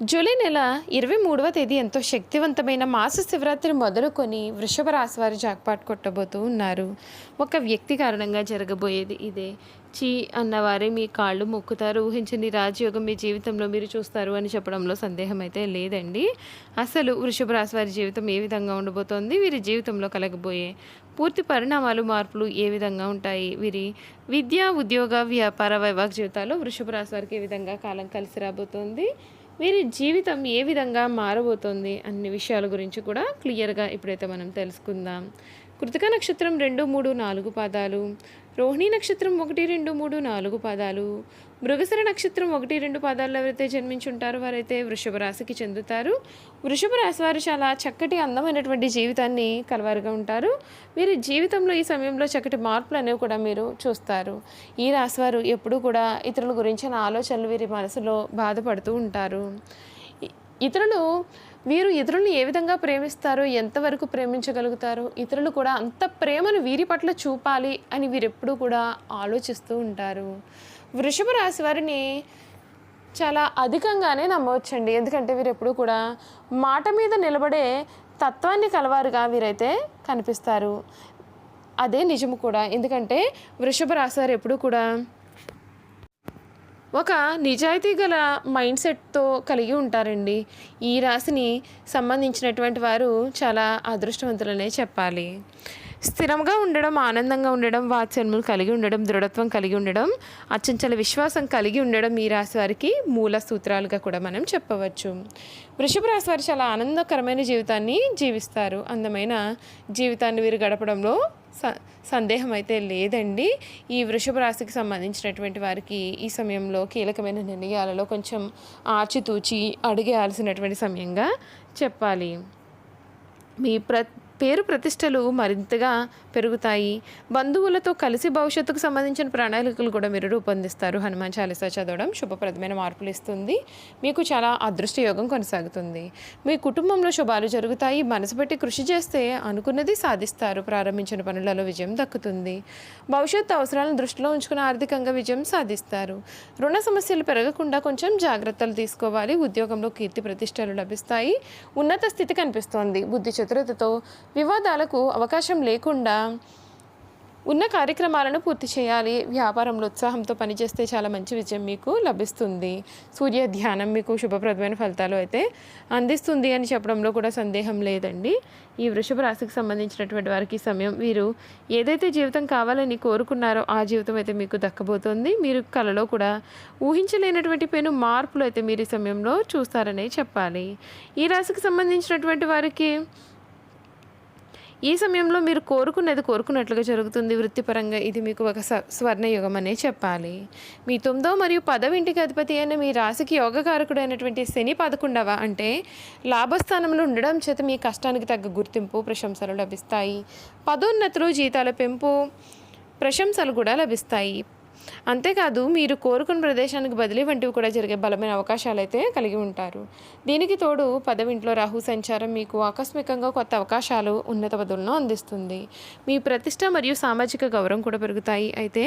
July నెల ఇరవై మూడవ తేదీ ఎంతో శక్తివంతమైన మాస శివరాత్రి మొదలుకొని వృషభ రాశి వారు జాక్పాట్ కొట్టబోతూ ఉన్నారు. ఒక వ్యక్తి కారణంగా జరగబోయేది ఇదే. చీ అన్నవారే మీ కాళ్ళు మొక్కుతారు ఊహించని రాజయోగం మీ జీవితంలో మీరు చూస్తారు అని చెప్పడంలో సందేహం అయితే లేదండి. అసలు వృషభ రాశి వారి జీవితం ఏ విధంగా ఉండబోతోంది? వీరి జీవితంలో కలగబోయే పూర్తి పరిణామాలు మార్పులు ఏ విధంగా ఉంటాయి? వీరి విద్య ఉద్యోగ వ్యాపార వైవాహిక జీవితాల్లో వృషభ రాశి వారికి ఏ విధంగా కాలం కలిసి రాబోతోంది? వీరి జీవితం ఏ విధంగా మారబోతోంది అన్ని విషయాల గురించి కూడా క్లియర్గా ఇప్పుడైతే మనం తెలుసుకుందాం. కృతిక నక్షత్రం రెండు మూడు నాలుగు పాదాలు. రోహిణీ నక్షత్రం ఒకటి రెండు మూడు నాలుగు పాదాలు. మృగసర నక్షత్రం ఒకటి రెండు పాదాల్లో ఎవరైతే జన్మించుంటారో వారైతే వృషభ రాశికి చెందుతారు. వృషభ రాశి వారు చాలా చక్కటి అందమైనటువంటి జీవితాన్ని కలవారుగా ఉంటారు. వీరి జీవితంలో ఈ సమయంలో చక్కటి మార్పులు అనేవి కూడా మీరు చూస్తారు. ఈ రాశి వారు ఎప్పుడూ కూడా ఇతరుల గురించిన ఆలోచనలు వీరి మనసులో బాధపడుతూ ఉంటారు. ఇతరులు వీరు ఇతరులను ఏ విధంగా ప్రేమిస్తారు ఎంతవరకు ప్రేమించగలుగుతారో ఇతరులు కూడా అంత ప్రేమను వీరి పట్ల చూపాలి అని వీరెప్పుడూ కూడా ఆలోచిస్తూ ఉంటారు. వృషభ రాశి వారిని చాలా అధికంగానే నమ్మవచ్చండి. ఎందుకంటే వీరు ఎప్పుడు కూడా మాట మీద నిలబడే తత్వాన్ని కలవారుగా వీరైతే కనిపిస్తారు. అదే నిజము కూడా. ఎందుకంటే వృషభ రాశి వారు ఎప్పుడు కూడా ఒక నిజాయితీ గల మైండ్ సెట్తో కలిగి ఉంటారండి. ఈ రాశిని సంబంధించినటువంటి వారు చాలా అదృష్టవంతులనే చెప్పాలి. స్థిరంగా ఉండడం ఆనందంగా ఉండడం వాచన్ములు కలిగి ఉండడం దృఢత్వం కలిగి ఉండడం అచంచల విశ్వాసం కలిగి ఉండడం ఈ రాశి వారికి మూల సూత్రాలుగా కూడా మనం చెప్పవచ్చు. వృషభ రాశి వారు చాలా ఆనందకరమైన జీవితాన్ని జీవిస్తారు. అందమైన జీవితాన్ని వీరు గడపడంలో స సందేహం అయితే లేదండి. ఈ వృషభ రాశికి సంబంధించినటువంటి వారికి ఈ సమయంలో కీలకమైన నిర్ణయాలలో కొంచెం ఆచితూచి అడిగేయాల్సినటువంటి సమయంగా చెప్పాలి. మీ ప్ర పేరు ప్రతిష్టలు మరింతగా పెరుగుతాయి. బంధువులతో కలిసి భవిష్యత్తుకు సంబంధించిన ప్రణాళికలు కూడా మీరు రూపొందిస్తారు. హనుమాన్ చాలీసా చదవడం శుభప్రదమైన మార్పులు ఇస్తుంది. మీకు చాలా అదృష్ట యోగం కొనసాగుతుంది. మీ కుటుంబంలో శుభాలు జరుగుతాయి. మనసు పెట్టి కృషి చేస్తే అనుకున్నది సాధిస్తారు. ప్రారంభించిన పనులలో విజయం దక్కుతుంది. భవిష్యత్తు అవసరాలను దృష్టిలో ఉంచుకుని ఆర్థికంగా విజయం సాధిస్తారు. రుణ సమస్యలు పెరగకుండా కొంచెం జాగ్రత్తలు తీసుకోవాలి. ఉద్యోగంలో కీర్తి ప్రతిష్టలు లభిస్తాయి. ఉన్నత స్థితి కనిపిస్తోంది. బుద్ధి చతురతతో వివాదాలకు అవకాశం లేకుండా ఉన్న కార్యక్రమాలను పూర్తి చేయాలి. వ్యాపారంలో ఉత్సాహంతో పనిచేస్తే చాలా మంచి విజయం మీకు లభిస్తుంది. సూర్య ధ్యానం మీకు శుభప్రదమైన ఫలితాలు అయితే అందిస్తుంది అని చెప్పడంలో కూడా సందేహం లేదండి. ఈ వృషభ రాశికి సంబంధించినటువంటి వారికి సమయం వీరు ఏదైతే జీవితం కావాలని కోరుకున్నారో ఆ జీవితం అయితే మీకు దక్కబోతోంది. మీరు కలలో కూడా ఊహించలేనటువంటి పెను మార్పులు అయితే మీరు ఈ సమయంలో చూస్తారనే చెప్పాలి. ఈ రాశికి సంబంధించినటువంటి వారికి ఈ సమయంలో మీరు కోరుకున్నది కోరుకున్నట్లుగా జరుగుతుంది. వృత్తిపరంగా ఇది మీకు ఒక స స్వర్ణయుగం అనే చెప్పాలి. మీ తొమ్మిదో మరియు పదవ ఇంటికి అధిపతి అయిన మీ రాశికి యోగకారకుడు అయినటువంటి శని పదకొండవ అంటే లాభస్థానంలో ఉండడం చేత మీ కష్టానికి తగ్గ గుర్తింపు ప్రశంసలు లభిస్తాయి. పదోన్నతులు జీతాల పెంపు ప్రశంసలు కూడా లభిస్తాయి. అంతేకాదు మీరు కోరుకున్న ప్రదేశానికి బదిలీ వంటివి కూడా జరిగే బలమైన అవకాశాలు అయితే కలిగి ఉంటారు. దీనికి తోడు పదవింట్లో రాహు సంచారం మీకు ఆకస్మికంగా కొత్త అవకాశాలు ఉన్నత పదవులను అందిస్తుంది. మీ ప్రతిష్ట మరియు సామాజిక గౌరవం కూడా పెరుగుతాయి. అయితే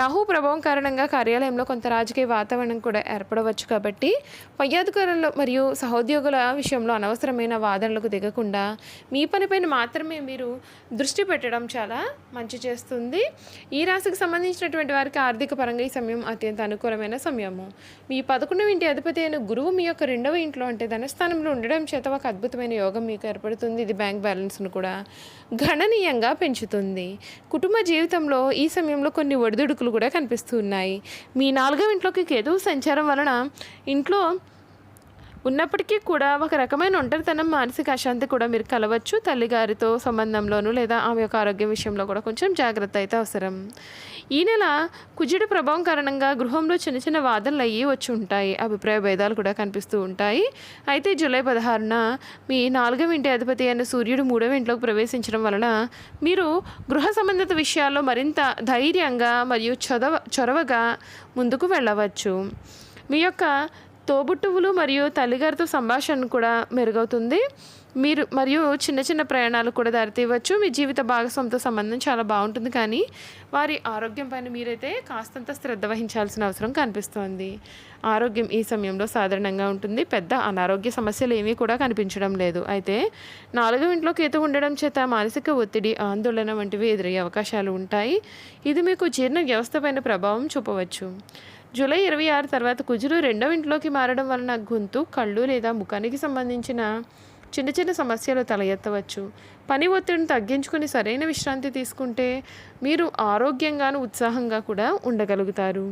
రాహు ప్రభావం కారణంగా కార్యాలయంలో కొంత రాజకీయ వాతావరణం కూడా ఏర్పడవచ్చు కాబట్టి పై అధికారులు మరియు సహోద్యోగుల విషయంలో అనవసరమైన వాదనలకు దిగకుండా మీ పనిపైన మాత్రమే మీరు దృష్టి పెట్టడం చాలా మంచి చేస్తుంది. ఈ రాశికి సంబంధించినటువంటి వారికి ఆర్థిక పరంగా ఈ సమయం అత్యంత అనుకూలమైన సమయము. మీ పదకొండవ ఇంటి అధిపతి అయిన గురువు మీ యొక్క రెండవ ఇంట్లో అంటే ధనస్థానంలో ఉండడం చేత ఒక అద్భుతమైన యోగం మీకు ఏర్పడుతుంది. ఇది బ్యాంక్ బ్యాలెన్స్ను కూడా గణనీయంగా పెంచుతుంది. కుటుంబ జీవితంలో ఈ సమయంలో కొన్ని ఒడిదుడుకులు కూడా కనిపిస్తున్నాయి మీ నాలుగవ ఇంట్లోకి కేతువు సంచారం వలన ఇంట్లో ఉన్నప్పటికీ కూడా ఒక రకమైన ఒంటరితనం మానసిక అశాంతి కూడా మీరు కలవచ్చు. తల్లిగారితో సంబంధంలోనూ లేదా ఆమె యొక్క ఆరోగ్యం విషయంలో కూడా కొంచెం జాగ్రత్త అయితే అవసరం. ఈ నెల కుజుడి ప్రభావం కారణంగా గృహంలో చిన్న చిన్న వాదనలు అయ్యి వచ్చి ఉంటాయి. అభిప్రాయ భేదాలు కూడా కనిపిస్తూ ఉంటాయి. అయితే జూలై పదహారున మీ నాలుగవ ఇంటి అధిపతి అయిన సూర్యుడు మూడవ ఇంట్లోకి ప్రవేశించడం వలన మీరు గృహ సంబంధిత విషయాల్లో మరింత ధైర్యంగా మరియు చొదవ చొరవగా ముందుకు వెళ్ళవచ్చు. మీ యొక్క తోబుట్టువులు మరియు తల్లిగారితో సంభాషణ కూడా మెరుగవుతుంది. మీరు మరియు చిన్న చిన్న ప్రయాణాలు కూడా దారితీయవచ్చు. మీ జీవిత భాగస్వామితో సంబంధం చాలా బాగుంటుంది కానీ వారి ఆరోగ్యం పైన మీరైతే కాస్తంత శ్రద్ధ వహించాల్సిన అవసరం కనిపిస్తోంది. ఆరోగ్యం ఈ సమయంలో సాధారణంగా ఉంటుంది. పెద్ద అనారోగ్య సమస్యలు ఏమీ కూడా కనిపించడం లేదు. అయితే నాలుగో ఇంట్లో కేతు ఉండడం చేత మానసిక ఒత్తిడి ఆందోళన వంటివి ఎదురయ్యే అవకాశాలు ఉంటాయి. ఇది మీకు జీర్ణ వ్యవస్థ పైన ప్రభావం చూపవచ్చు. జూలై ఇరవై ఆరు తర్వాత కుజులు రెండవ ఇంట్లోకి మారడం వలన గొంతు కళ్ళు లేదా ముఖానికి సంబంధించిన చిన్న చిన్న సమస్యలు తల ఎత్తవచ్చు పని ఒత్తిడిని తగ్గించుకుని సరైన విశ్రాంతి తీసుకుంటే మీరు ఆరోగ్యంగాను ఉత్సాహంగా కూడా ఉండగలుగుతారు.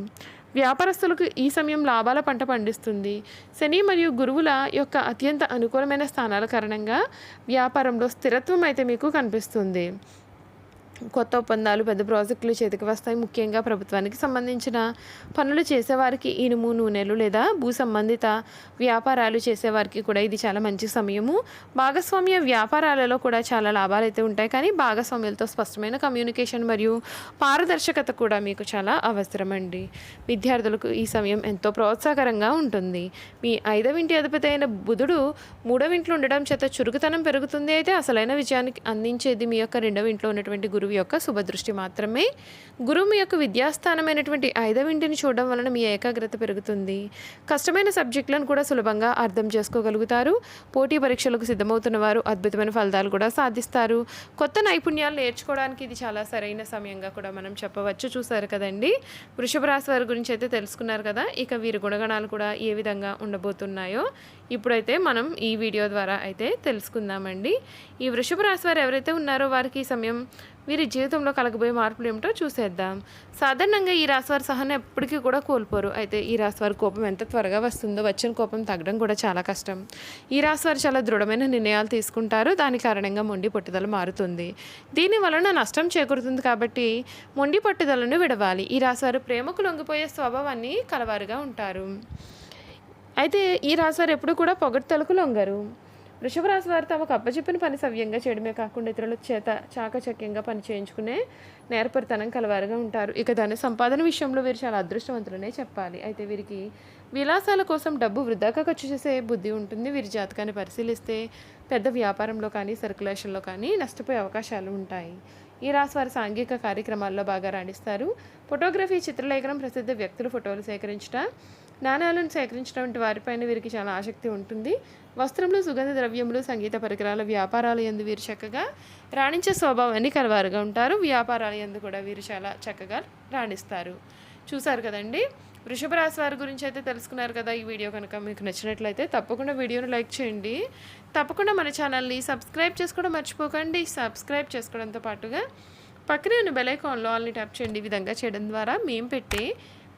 వ్యాపారస్తులకు ఈ సమయం లాభాల పంట పండిస్తుంది. శని మరియు గురువుల యొక్క అత్యంత అనుకూలమైన స్థానాల కారణంగా వ్యాపారంలో స్థిరత్వం అయితే మీకు కనిపిస్తుంది. కొత్త ఒప్పందాలు పెద్ద ప్రాజెక్టులు చేతికి వస్తాయి. ముఖ్యంగా ప్రభుత్వానికి సంబంధించిన పనులు చేసేవారికి ఇనుము నూనెలు లేదా భూ సంబంధిత వ్యాపారాలు చేసేవారికి కూడా ఇది చాలా మంచి సమయము. భాగస్వామ్య వ్యాపారాలలో కూడా చాలా లాభాలు అయితే ఉంటాయి. కానీ భాగస్వామ్యులతో స్పష్టమైన కమ్యూనికేషన్ మరియు పారదర్శకత కూడా మీకు చాలా అవసరం అండి విద్యార్థులకు ఈ సమయం ఎంతో ప్రోత్సాహకరంగా ఉంటుంది. మీ ఐదవ ఇంటి అధిపతి అయిన బుధుడు మూడవ ఇంట్లో ఉండడం చేత చురుకుతనం పెరుగుతుంది. అయితే అసలైన విజయానికి అందించేది మీ యొక్క రెండవ ఇంట్లో ఉన్నటువంటి గురువు యొక్క శుభదృష్టి మాత్రమే. గురువు మీ యొక్క విద్యాస్థానమైనటువంటి ఐదవ ఇంటిని చూడడం వలన మీ ఏకాగ్రత పెరుగుతుంది. కష్టమైన సబ్జెక్టులను కూడా సులభంగా అర్థం చేసుకోగలుగుతారు. పోటీ పరీక్షలకు సిద్ధమవుతున్న వారు అద్భుతమైన ఫలితాలు కూడా సాధిస్తారు. కొత్త నైపుణ్యాలు నేర్చుకోవడానికి ఇది చాలా సరైన సమయంగా కూడా మనం చెప్పవచ్చు. చూసారు కదండి? వృషభ రాశి వారి గురించి అయితే తెలుసుకున్నారు కదా? ఇక వీరి గుణగణాలు కూడా ఏ విధంగా ఉండబోతున్నాయో ఇప్పుడైతే మనం ఈ వీడియో ద్వారా అయితే తెలుసుకుందామండి. ఈ వృషభ రాశి వారు ఎవరైతే ఉన్నారో వారికి ఈ సమయం వీరి జీవితంలో కలగబోయే మార్పులు ఏమిటో చూసేద్దాం. సాధారణంగా ఈ రాశివారి సహనం ఎప్పటికీ కూడా కోల్పోరు. అయితే ఈ రాశివారి కోపం ఎంత త్వరగా వస్తుందో వచ్చిన కోపం తగ్గడం కూడా చాలా కష్టం. ఈ రాశివారు చాలా దృఢమైన నిర్ణయాలు తీసుకుంటారు. దాని కారణంగా మొండి పట్టుదల మారుతుంది. దీని వలన నష్టం చేకూరుతుంది కాబట్టి మొండి పట్టుదలను విడవాలి. ఈ రాశివారు ప్రేమకు లొంగిపోయే స్వభావాన్ని కలవారుగా ఉంటారు. అయితే ఈ రాశివారు ఎప్పుడు కూడా పొగడ్తలకు లొంగరు. వృషభరాశి వారు తమకు అప్పచెప్పిన పని సవ్యంగా చేయడమే కాకుండా ఇతరుల చేత చాకచక్యంగా పని చేయించుకునే నేర్పరితనం కలవారుగా ఉంటారు. ఇక దాని సంపాదన విషయంలో వీరు చాలా అదృష్టవంతులనే చెప్పాలి. అయితే వీరికి విలాసాల కోసం డబ్బు వృధాగా ఖర్చు చేసే బుద్ధి ఉంటుంది. వీరి జాతకాన్ని పరిశీలిస్తే పెద్ద వ్యాపారంలో కానీ సర్కులేషన్లో కానీ నష్టపోయే అవకాశాలు ఉంటాయి. ఈ రాశి వారి సాంఘిక కార్యక్రమాల్లో బాగా రాణిస్తారు. ఫోటోగ్రఫీ చిత్రలేఖనం ప్రసిద్ధ వ్యక్తులు ఫోటోలు సేకరించట నాణాలను సేకరించడం వంటి వారిపైన వీరికి చాలా ఆసక్తి ఉంటుంది. వస్త్రములు సుగంధ ద్రవ్యములు సంగీత పరికరాల వ్యాపారాల ఎందు వీరు చక్కగా రాణించే స్వభావాన్ని కలవారుగా ఉంటారు. వ్యాపారాల ఎందు కూడా వీరు చాలా చక్కగా రాణిస్తారు. చూసారు కదండి? వృషభ రాశి వారి గురించి అయితే తెలుసుకున్నారు కదా ఈ వీడియో కనుక మీకు నచ్చినట్లయితే తప్పకుండా వీడియోను లైక్ చేయండి. తప్పకుండా మన ఛానల్ని సబ్స్క్రైబ్ చేసుకోవడం మర్చిపోకండి. సబ్స్క్రైబ్ చేసుకోవడంతో పాటుగా పక్కనే ఉన్న బెల్ ఐకాన్లో ఆల్ని ట్యాప్ చేయండి. ఈ విధంగా చేయడం ద్వారా మేము పెట్టే